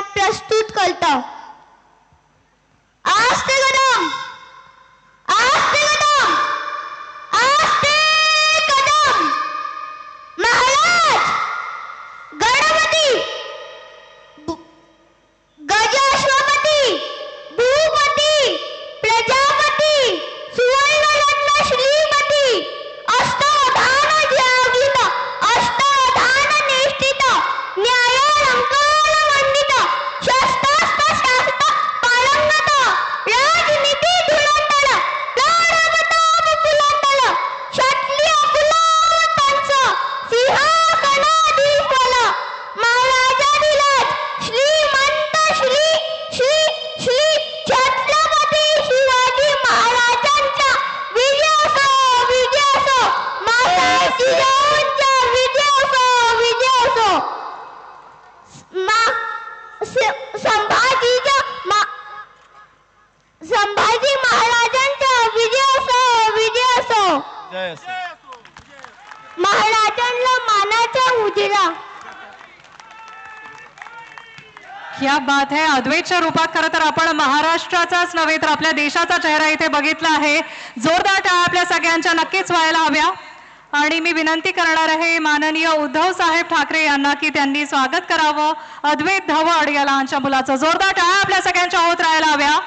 प्रस्तुत करता. संभाजीच्या मा- संभाजी महाराजांचा विजय असो विजय असो महाराजांना मानाचा उजिरा क्या बात है अद्वैतच्या रूपात खरं तर आपण महाराष्ट्राचाच नव्हे तर आपल्या देशाचा चेहरा इथे बघितला आहे. जोरदार टाळ्या आपल्या सगळ्यांच्या नक्कीच व्हायला हव्या. आणि मी विनंती करणार आहे माननीय उद्धव साहेब ठाकरे यांना की त्यांनी स्वागत करावं. अद्वैत धवड या लहानच्या मुलाचं जोरदार टाळा आपल्या सगळ्यांच्या होत राहायला हव्या.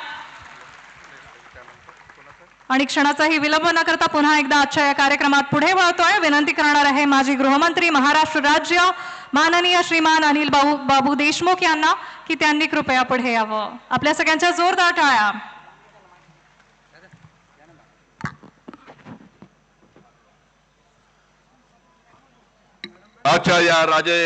आणि क्षणाचाही विलंब न करता पुन्हा एकदा आजच्या या कार्यक्रमात पुढे वळतोय. विनंती करणार आहे माजी गृहमंत्री महाराष्ट्र राज्य माननीय श्रीमान अनिल बाबू बाबू देशमुख यांना की त्यांनी कृपया पुढे यावं. आपल्या सगळ्यांच्या जोरदार टाळ्या. अच्छा या राजे